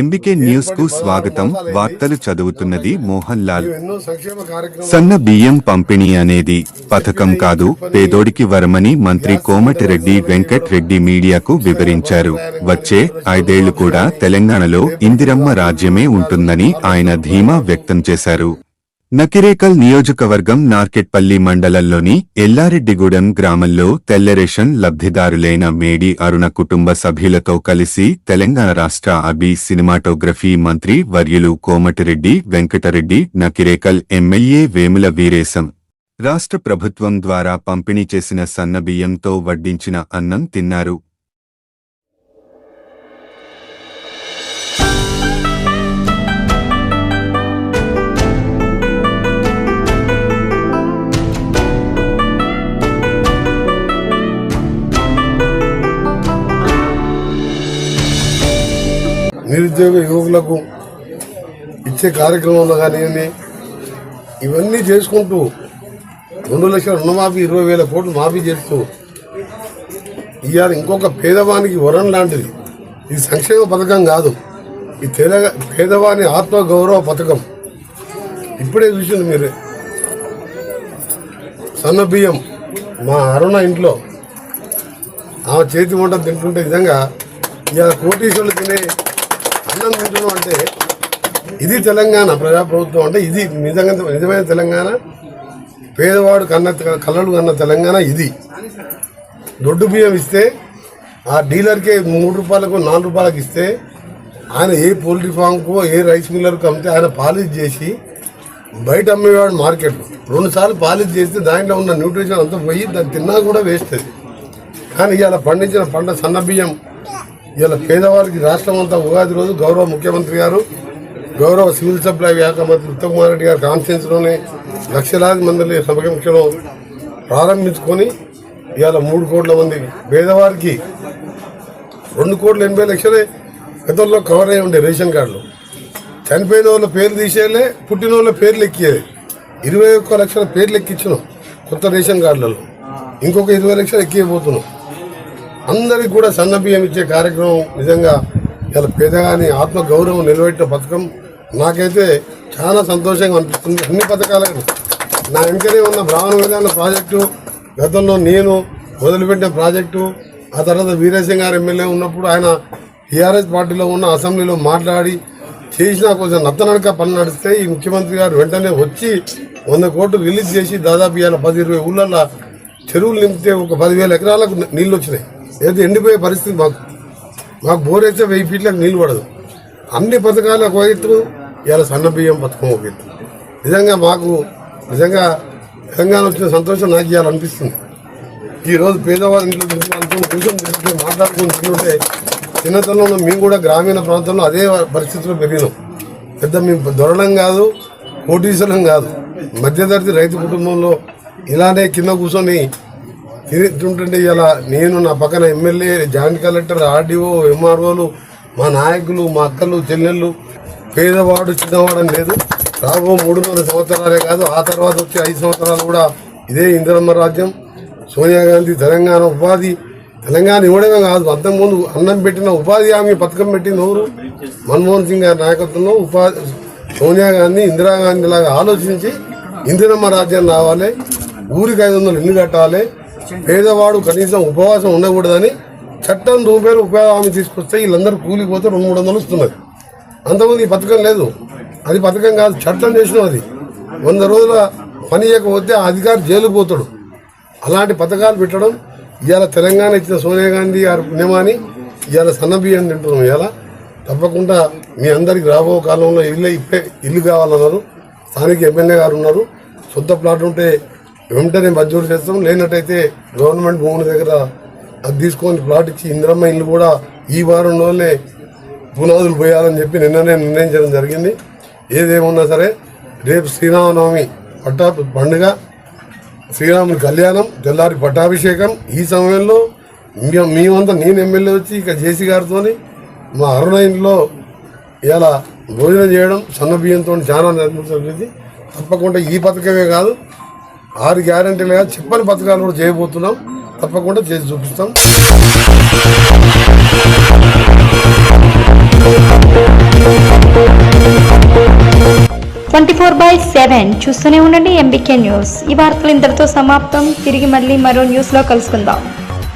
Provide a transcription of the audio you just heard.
MBK న్యూస్కు స్వాగతం. వార్తలు చదువుతున్నది మోహన్ లాల్ సన్న బియ్యం పంపిణీ అనేది పథకం కాదు. పేదోడికి వరమని మంత్రి కోమటిరెడ్డి వెంకట్ రెడ్డి మీడియాకు వివరించారు. వచ్చే ఐదేళ్ళు కూడా తెలంగాణలో ఇందిరమ్మ రాజ్యమే ఉంటుందని ఆయన ధీమా వ్యక్తం చేశారు. నకిరేకల్ నియోజకవర్గం నార్కెట్పల్లి మండలంలోని ఎల్లారెడ్డిగూడెం గ్రామంలో తెల్లరేషన్ లబ్ధిదారులైన మేడి అరుణ కుటుంబ సభ్యులతో కలిసి తెలంగాణ రాష్ట్ర అబి సినిమాటోగ్రఫీ మంత్రి వర్యులు కోమటిరెడ్డి వెంకటరెడ్డి నకిరేకల్ ఎమ్మెల్యే వేముల వీరేశం. రాష్ట్ర ప్రభుత్వం ద్వారా పంపిణీ చేసిన సన్నబియ్యంతో వడ్డించిన అన్నం తిన్నారు. నిరుద్యోగ యువకులకు ఇచ్చే కార్యక్రమంలో కానివ్వండి ఇవన్నీ చేసుకుంటూ రెండు లక్షల రుణమాఫీ ఇరవై వేల కోట్లు మాఫీ చేస్తూ ఇవాళ ఇంకొక పేదవానికి వరం లాంటిది. ఇది సంక్షేమ పథకం కాదు. ఈ తెల పేదవాని ఆత్మగౌరవ పథకం. ఇప్పుడే చూసింది మీరే. సన్న బియ్యం మా అరుణ ఇంట్లో. ఆమె చేతి వంట తింటుంటే నిజంగా ఇవాళ కోటీశ్వరులు తినే అన్నం తింటున్నాం అంటే ఇది తెలంగాణ ప్రజాప్రభుత్వం అంటే ఇది నిజంగా నిజమైన తెలంగాణ. పేదవాడు కన్న కళ్ళలు కన్న తెలంగాణ ఇది. దొడ్డు బియ్యం ఇస్తే ఆ డీలర్కే మూడు రూపాయలకు నాలుగు రూపాయలకు ఇస్తే ఆయన ఏ పోల్ట్రీ ఫామ్కు ఏ రైస్ మిల్లర్కు అమ్మితే ఆయన పాలిష్ చేసి బయట అమ్మేవాడు మార్కెట్లో. రెండుసార్లు పాలిష్ చేస్తే దాంట్లో ఉన్న న్యూట్రిషన్ అంతా పోయి దాన్ని తిన్నా కూడా వేస్ట్ అది. కానీ ఇవాళ పండించిన పంట సన్న బియ్యం ఇలా పేదవారికి రాష్ట్రం అంతా ఉగాది రోజు గౌరవ ముఖ్యమంత్రి గారు గౌరవ సివిల్ సప్లై శాఖ మంత్రి ఉత్తమ్ కుమార్ రెడ్డి గారి కాన్ఫరెన్స్లోనే లక్షలాది మంది సమక్షంలో ప్రారంభించుకొని ఇవాళ మూడు కోట్ల మంది పేదవారికి రెండు కోట్ల ఎనభై లక్షలే గతంలో కవర్ అయ్యి ఉండే రేషన్ కార్డులు. చనిపోయిన వాళ్ళ పేర్లు తీసేయాలే పుట్టిన వాళ్ళ పేర్లు ఎక్కేది ఇరవై ఒక్క లక్షల పేర్లు ఎక్కించినాం కొత్త రేషన్ కార్డులలో. ఇంకొక ఇరవై లక్షలు ఎక్కిపోతున్నాం అందరికి కూడా సన్న బియ్యం ఇచ్చే కార్యక్రమం నిజంగా ఇలా పేదగాని ఆత్మగౌరవం నిలబెట్టిన పథకం నాకైతే చాలా సంతోషంగా అనిపిస్తుంది. అన్ని పథకాలకు నా వెంటనే ఉన్న బ్రాహ్మణ విధాన ప్రాజెక్టు గతంలో నేను మొదలుపెట్టిన ప్రాజెక్టు ఆ తర్వాత వీరేశం గారు ఎమ్మెల్యే ఉన్నప్పుడు ఆయన టీఆర్ఎస్ పార్టీలో ఉన్న అసెంబ్లీలో మాట్లాడి చేసిన కొంచెం నత్తనడక పని నడిస్తే ఈ ముఖ్యమంత్రి గారు వెంటనే వచ్చి వంద కోట్లు రిలీజ్ చేసి దాదాపు ఇవాళ పది ఇరవై ఊళ్ళల్లో చెరువులు నింపితే ఒక పదివేల ఎకరాలకు నీళ్ళు వచ్చినాయి. ఏదో ఎండిపోయే పరిస్థితి మాకు. మాకు బోర్ అయితే వెయ్యి ఫీట్లకు నీళ్ళు పడదు. అన్ని పథకాలు ఒక ఎత్తు ఇవాళ సన్న బియ్యం పథకం ఒక ఎత్తు. నిజంగా మాకు నిజంగా తెలంగాణ వచ్చిన సంతోషం నాకు ఇవాళ అనిపిస్తుంది. ఈ రోజు పేదవారి ఇంట్లో కూర్చొని మాట్లాడుకుని తింటుంటే చిన్నతనంలో మేము కూడా గ్రామీణ ప్రాంతంలో అదే పరిస్థితిలో పెరిగినాం. పెద్ద మేము దొరడం కాదు కోటీశ్వరం కాదు. మధ్యతరగతి రైతు కుటుంబంలో ఇలానే కింద కూర్చొని తింటుంటే ఇలా నేను నా పక్కన ఎమ్మెల్యే జాయింట్ కలెక్టర్ ఆర్డీఓ ఎంఆర్ఓలు మా నాయకులు మా అక్కలు చెల్లెళ్ళు పేదవాడు చిన్నవాడని లేదు. రాబో మూడున్నర సంవత్సరాలే కాదు ఆ తర్వాత వచ్చే ఐదు సంవత్సరాలు కూడా ఇదే ఇందిరమ్మ రాజ్యం. సోనియా గాంధీ తెలంగాణ ఉపాధి. తెలంగాణ ఇవ్వడమే కాదు అంతకుముందు అన్నం పెట్టిన ఉపాధి హామీ పథకం పెట్టిన ఊరు మన్మోహన్ సింగ్ గారి నాయకత్వంలో ఉపాధి సోనియా గాంధీ ఇందిరాగాంధీ లాగా ఆలోచించి ఇందిరమ్మ రాజ్యం రావాలి. ఊరికి ఐదు వందలు ఇల్లు కట్టాలి. పేదవాడు కనీసం ఉపవాసం ఉండకూడదని చట్టం రూపాయలు ఉపాధి హామీ తీసుకొస్తే వీళ్ళందరూ కూలిపోతే రెండు మూడు వందలు వస్తున్నది. అంతకుముందు ఈ పథకం లేదు. అది పథకం కాదు చట్టం చేసినాం అది. వంద రోజుల పని చేయకపోతే ఆ అధికారి జైలు పోతాడు. అలాంటి పథకాలు పెట్టడం ఇవాళ తెలంగాణ ఇచ్చిన సోనియా గాంధీ గారి పుణ్యమాని ఇవాళ సన్న తింటున్నాం ఇవాళ. తప్పకుండా మీ అందరికి రాబో కాలంలో ఇల్లు ఇప్పే ఇల్లు కావాలన్నారు. స్థానిక ఎమ్మెల్యే గారు ఉన్నారు. సొంత ప్లాట్ ఉంటే వెంటనే మంజూరు చేస్తాం. లేనట్టయితే గవర్నమెంట్ భూముల దగ్గర అది తీసుకొని ప్లాట్ ఇచ్చి ఇందిరమ్మ ఇల్లు కూడా ఈ వారం రోజులే పునాదులు పోయాలని చెప్పి నిన్ననే నిర్ణయించడం జరిగింది. ఏదేమున్నా సరే రేపు శ్రీరామనవమి పట్టా పండుగ శ్రీరాముని కళ్యాణం తెల్లారి పట్టాభిషేకం. ఈ సమయంలో మేమంతా నేను ఎమ్మెల్యే వచ్చి ఇక జేసీ గారితో మా అరుణ ఇంట్లో ఇలా భోజనం చేయడం సన్న బియ్యంతో చాలా నిర్మించింది తప్పకుండా ఈ పథకమే కాదు ఆరు లేదా చెప్పని పథకాలు కూడా చేయబోతున్నాం. తప్పకుండా చేసి చూపిస్తాం. ట్వంటీ ఫోర్ బై సెవెన్ చూస్తూనే ఉండండి ఎంబీకే న్యూస్. ఈ వార్తలు ఇంతటితో సమాప్తం. తిరిగి మళ్ళీ మరో న్యూస్లో కలుసుకుందాం.